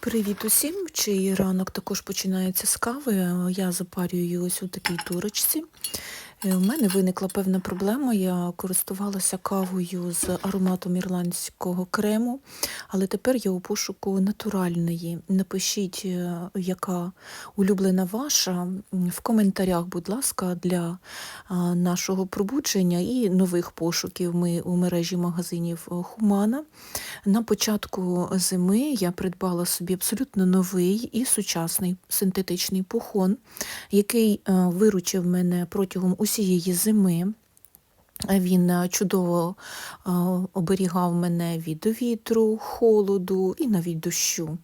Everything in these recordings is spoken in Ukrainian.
Привіт усім! Чий ранок також починається з кави. Я запарюю ось у такій турочці. Е, У мене виникла певна проблема. Я користувалася кавою з ароматом ірландського крему, але тепер я у пошуку натуральної. Напишіть, е, яка улюблена ваша в коментарях, будь ласка, для нашого пробудження і нових пошуків. Ми у мережі магазинів е, Хумана. На початку зими я придбала собі абсолютно новий і сучасний синтетичний пухон, який е, виручив мене протягом усієї зими. Він е, чудово е, оберігав мене від вітру, холоду і навіть дощу.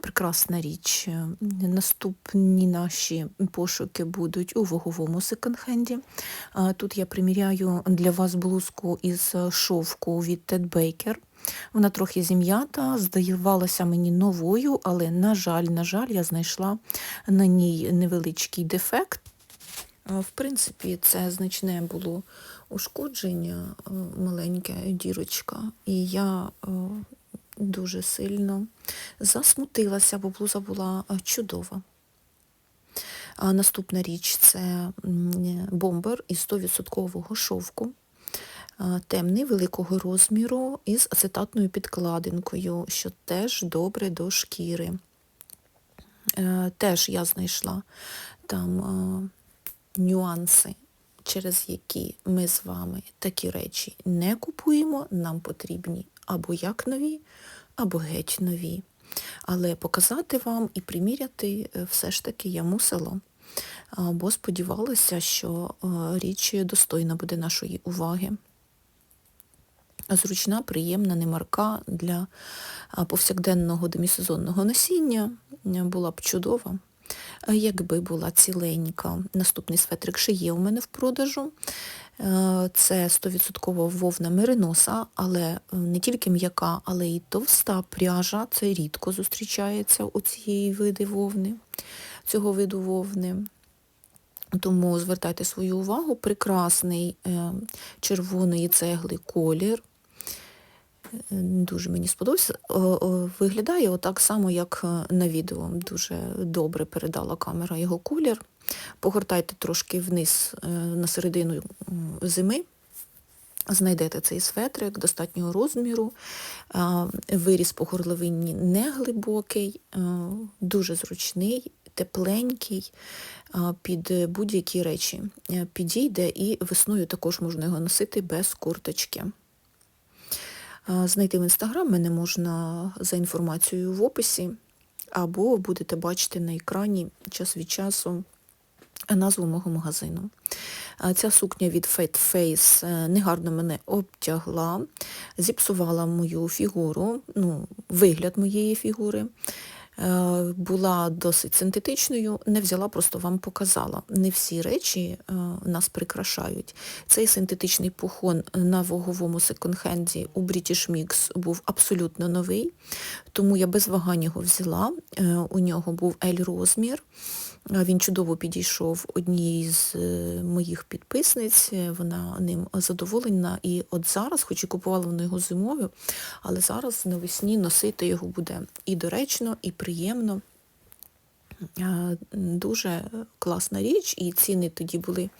Прекрасна річ. Е, Наступні наші пошуки будуть у ваговому секонд-хенді. Тут я приміряю для вас блузку із шовку від Ted Baker. Вона трохи зім'ята, здавалася мені новою, але, на жаль, на жаль, я знайшла на ній невеличкий дефект. В принципі, це значне було ушкодження, е, маленька дірочка, і я е, дуже сильно засмутилася, бо блуза була е, чудова. А наступна річ це бомбер із 100% шовку, темний великого розміру із ацетатною підкладинкою, що теж добре до шкіри. Теж я знайшла там нюанси, через які ми з вами такі речі не купуємо, нам потрібні або як нові, або геть нові. Але показати вам і приміряти е, все ж таки я мусила, бо сподівалася, що е, річ достойна буде нашої уваги. Зручна, приємна, немарка для повсякденного демісезонного носіння е, була б чудова. Е, Якби була ціленька. Наступний светрик ще є у мене в продажу. Е, Це 100% вовна мериноса, але е, не тільки м'яка, але й товста пряжа. Це рідко зустрічається у цієї види вовни, цього виду вовни. Тому звертайте свою увагу, прекрасний червоної цегли колір. Е, Дуже мені сподобався. Виглядає отак само, як е, на відео. Дуже добре передала камера його колір. Погортайте трошки вниз е, на середину зими. Знайдете цей светрик достатнього розміру, а, виріз по горловині не глибокий, дуже зручний, тепленький, під будь-які речі підійде і весною також можна його носити без курточки. Знайти в інстаграм мене можна за інформацією в описі, або будете бачити на екрані час від часу назву мого магазину. Ця сукня від Fat Face е, негарно мене обтягла, зіпсувала мою фігуру, ну, вигляд моєї фігури. Е, Була досить синтетичною, не взяла, просто вам показала. Не всі речі е, нас прикрашають. Цей синтетичний пухон на ваговому секонд-хенді у British Mix був абсолютно новий, тому я без вагань його взяла. Е, У нього був L-розмір. Він чудово підійшов одній з моїх підписниць, вона ним задоволена. І от зараз, хоч і купувала вона його зимою, але зараз навесні носити його буде і доречно, і приємно. А, Дуже класна річ, і ціни тоді були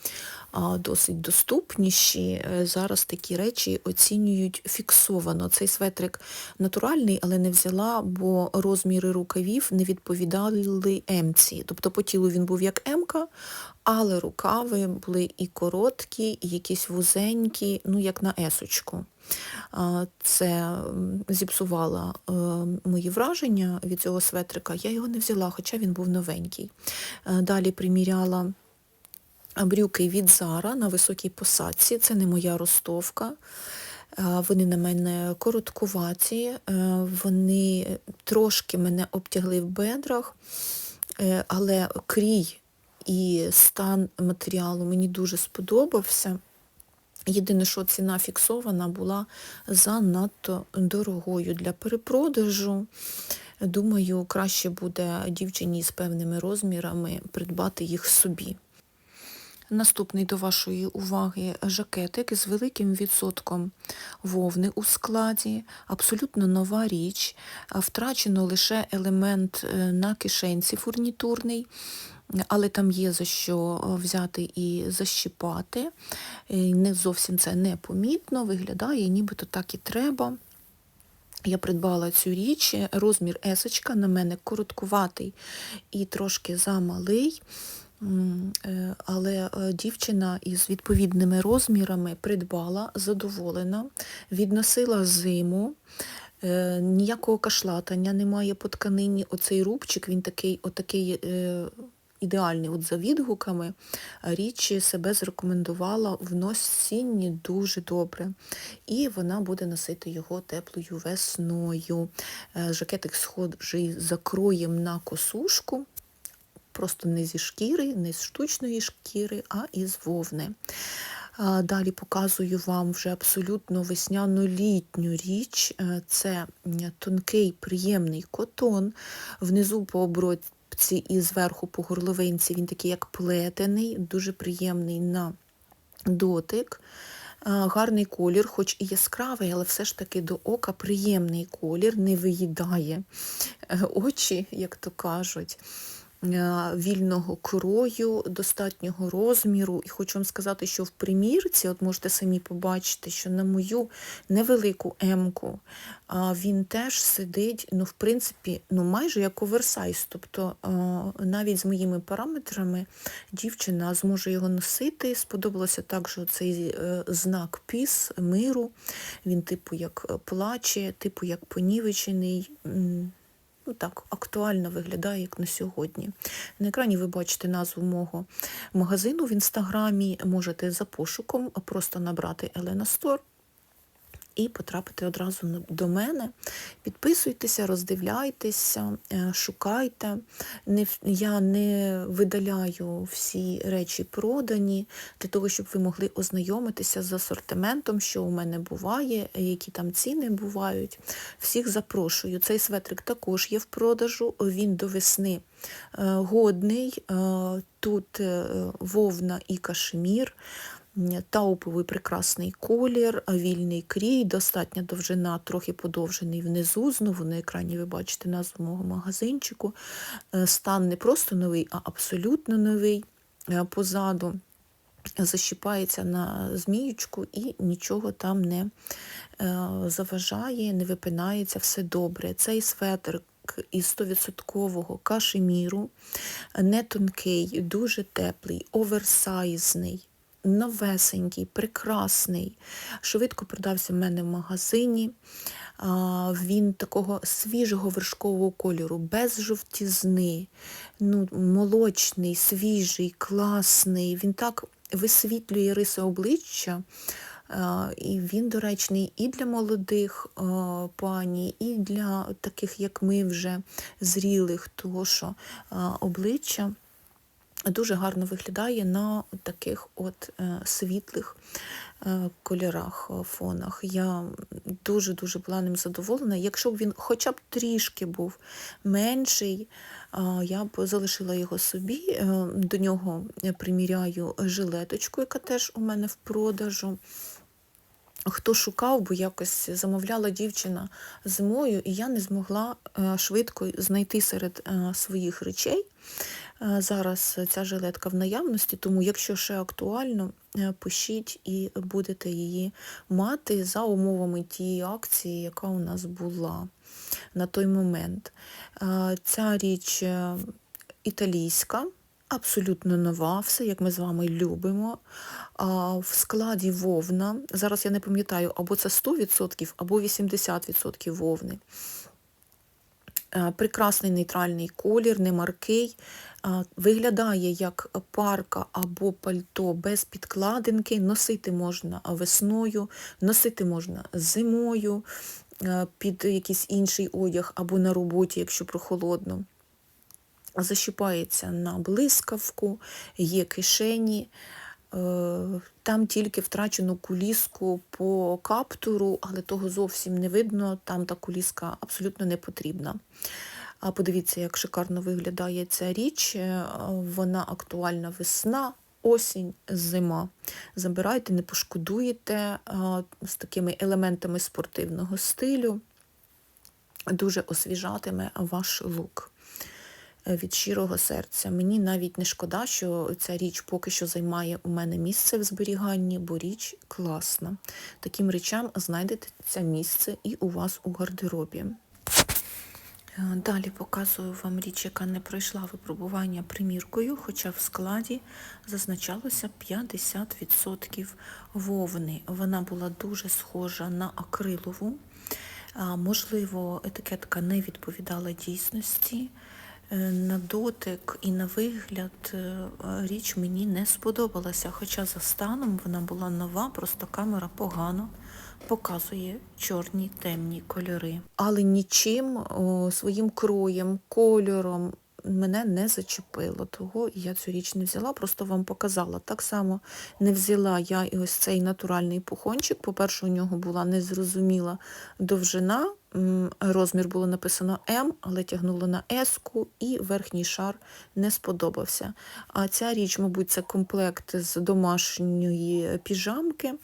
досить доступніші. Е, Зараз такі речі оцінюють фіксовано. Цей светрик натуральний, але не взяла, бо розміри рукавів не відповідали М-ці. Тобто по тілу він був як М-ка, але рукави були і короткі, і якісь вузенькі, ну як на есочку. Це зіпсувало е, мої враження від цього светрика. Я його не взяла, хоча він був новенький. Е, Далі приміряла брюки від Зара на високій посадці. Це не моя ростовка. Е, Вони на мене короткуваті, е, вони трошки мене обтягли в бедрах, е, але крій і стан матеріалу мені дуже сподобався. Єдине, що ціна фіксована була занадто дорогою для перепродажу. Думаю, краще буде дівчині з певними розмірами придбати їх собі. Наступний до вашої уваги жакетик з великим відсотком вовни у складі, абсолютно нова річ, втрачено лише елемент е, на кишенці фурнітурний, але там є за що е, взяти і защіпати. Е, Не зовсім це непомітно, виглядає, нібито так і треба. Я придбала цю річ, розмір есочка на мене короткуватий і трошки замалий. Е, Але е, дівчина із відповідними розмірами придбала, задоволена, відносила зиму, е, ніякого кашлатання немає по тканині. Оцей рубчик, він такий, отакий ідеальний от за відгуками. Річ себе зарекомендувала в носінні дуже добре. І вона буде носити його теплою весною. Жакетик схожий за кроєм на косушку просто не зі шкіри, не з штучної шкіри, а із вовни. Далі показую вам вже абсолютно весняно-літню річ. Е, Це тонкий, приємний котон. Внизу по обробці і зверху по горловинці він такий як плетений, дуже приємний на дотик. Гарний колір, хоч і яскравий, але все ж таки до ока приємний колір, не виїдає е, очі, як то кажуть. Е, Вільного крою, достатнього розміру. І хочу вам сказати, що в примірці, от можете самі побачити, що на мою невелику емку він теж сидить, ну, в принципі, ну, майже як оверсайз. Тобто навіть з моїми параметрами дівчина зможе його носити. Сподобалося також цей е, знак піс, миру. Він типу як плаче, типу як понівечений. Ну так, актуально виглядає, як на сьогодні. На екрані ви бачите назву мого магазину в інстаграмі. Можете за пошуком просто набрати Елена Стор і потрапити одразу до мене. Підписуйтеся, роздивляйтеся, е, шукайте. Я не видаляю всі речі продані для того, щоб ви могли ознайомитися з асортиментом, що у мене буває, які там ціни бувають. Всіх запрошую. Цей светрик також є в продажу, він до весни е, годний. Е, Тут вовна і кашемір. Тауповий прекрасний колір, вільний крій, достатня довжина, трохи подовжений внизу. Знову на екрані ви бачите назву мого магазинчику. Е, Стан не просто новий, а абсолютно новий е, позаду. Защіпається на зміючку і нічого там не е, заважає, не випинається, все добре. Цей светр із 100% кашеміру, не тонкий, дуже теплий, оверсайзний, новесенький, прекрасний. Швидко продався в мене в магазині. Він такого свіжого вершкового кольору, без жовтізни, ну, молочний, свіжий, класний. Він так висвітлює риси обличчя. І він доречний і для молодих пані, і для таких, як ми вже зрілих, того що обличчя дуже гарно виглядає на таких от е, світлих е, кольорах, е, фонах. Я дуже-дуже була ним задоволена. Якщо б він хоча б трішки був менший, я б залишила його собі. До нього приміряю жилеточку, яка теж у мене в продажу. Хто шукав, бо якось замовляла дівчина зимою, і я не змогла е, швидко знайти серед е, своїх речей. Е, Зараз ця жилетка в наявності, тому якщо ще актуально, пишіть і будете її мати за умовами тієї акції, яка у нас була на той момент. Ця річ італійська, абсолютно нова, все як ми з вами любимо. А в складі вовна, зараз я не пам'ятаю, або це 100%, або 80% вовни. Прекрасний нейтральний колір, не маркий. Е, Виглядає як парка або пальто без підкладинки. Носити можна весною, носити можна зимою під якийсь інший одяг або на роботі, якщо прохолодно. Защіпається на блискавку, є кишені. Е, Там тільки втрачено куліску по каптуру, але того зовсім не видно, там та куліска абсолютно не потрібна. А подивіться, як шикарно виглядає ця річ. Е, Вона актуальна весна, осінь, зима. Забирайте, не пошкодуєте з такими елементами спортивного стилю. Дуже освіжатиме ваш лук е, від щирого серця. Мені навіть не шкода, що ця річ поки що займає у мене місце в зберіганні, бо річ класна. Таким речам знайдете це місце і у вас у гардеробі. Е, Далі показую вам річ, яка не пройшла випробування приміркою, хоча в складі зазначалося 50% вовни. Вона була дуже схожа на акрилову. Можливо, етикетка не відповідала дійсності. Е, На дотик і на вигляд е, річ мені не сподобалася, хоча за станом вона була нова, просто камера погано показує чорні темні кольори. Але нічим о, своїм кроєм, кольором мене не зачепило, того я цю річ не взяла, просто вам показала. Так само не взяла я і ось цей натуральний пухончик. По-перше, у нього була незрозуміла довжина, розмір було написано М, але тягнуло на S-ку, і верхній шар не сподобався. А ця річ, мабуть, це комплект з домашньої піжамки.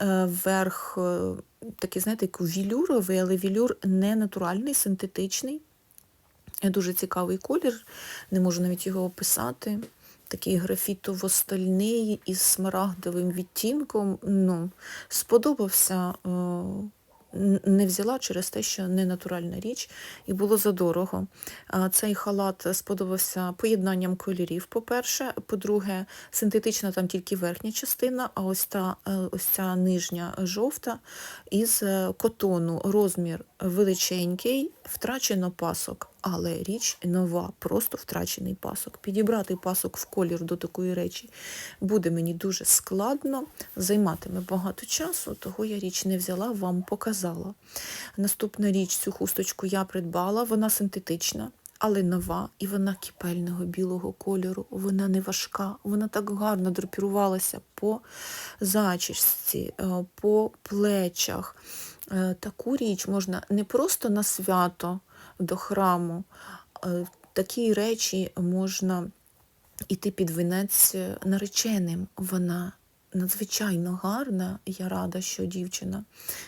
Е, Верх е, такий, знаєте, як вілюровий, але вілюр не натуральний, синтетичний. Дуже цікавий колір, не можу навіть його описати. Такий графітово-стальний із смарагдовим відтінком. Ну, сподобався. е, Не взяла через те, що не натуральна річ, і було задорого. Цей халат сподобався поєднанням кольорів, по-перше. По-друге, синтетична там тільки верхня частина, а ось та е, ось ця нижня жовта із е, котону. Розмір величенький, втрачено пасок, але річ нова, просто втрачений пасок. Підібрати пасок в колір до такої речі буде мені дуже складно, займатиме багато часу, того я річ не взяла, вам показала. Наступна річ, цю хусточку я придбала, вона синтетична. Але нова, і вона кипельного білого кольору, вона не важка, вона так гарно драпірувалася по зачісці, е, по плечах. Е, Таку річ можна не просто на свято до храму, е, такі речі можна іти під вінець нареченим. Вона надзвичайно гарна. Я рада, що дівчина,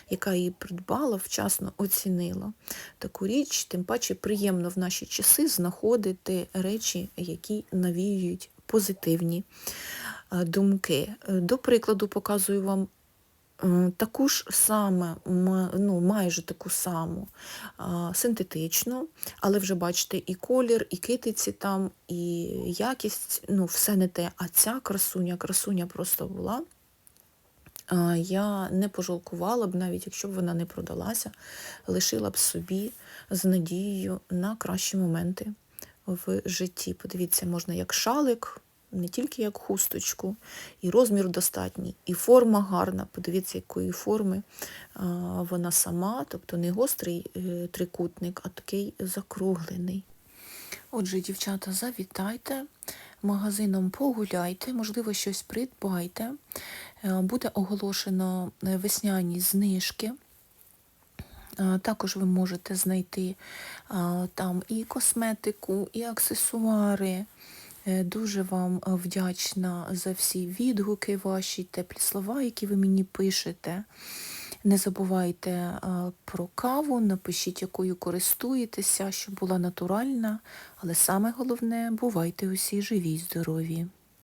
яка її придбала, вчасно оцінила таку річ. Тим паче приємно в наші часи знаходити речі, які навіюють позитивні е, думки. Е, До прикладу, показую вам Е, Таку ж саме, ну, майже таку саму синтетичну, але вже бачите, і колір, і китиці там, і якість, ну, все не те. А ця красуня, красуня просто була. Я не пожалкувала б, навіть якщо б вона не продалася, лишила б собі з надією на кращі моменти в житті. Подивіться, можна як шалик, не тільки як хусточку, і розмір достатній, і форма гарна. Подивіться, якої форми вона сама, тобто не гострий е, трикутник, а такий закруглений. Отже, дівчата, завітайте, магазином погуляйте, можливо, щось придбайте. Е, Буде оголошено е, весняні знижки. Також ви можете знайти там і косметику, і аксесуари. Е, Дуже вам е, вдячна за всі відгуки ваші, теплі слова, які ви мені пишете. Не забувайте е, про каву, напишіть, якою користуєтеся, щоб була натуральна, але саме головне, бувайте усі живі й здорові.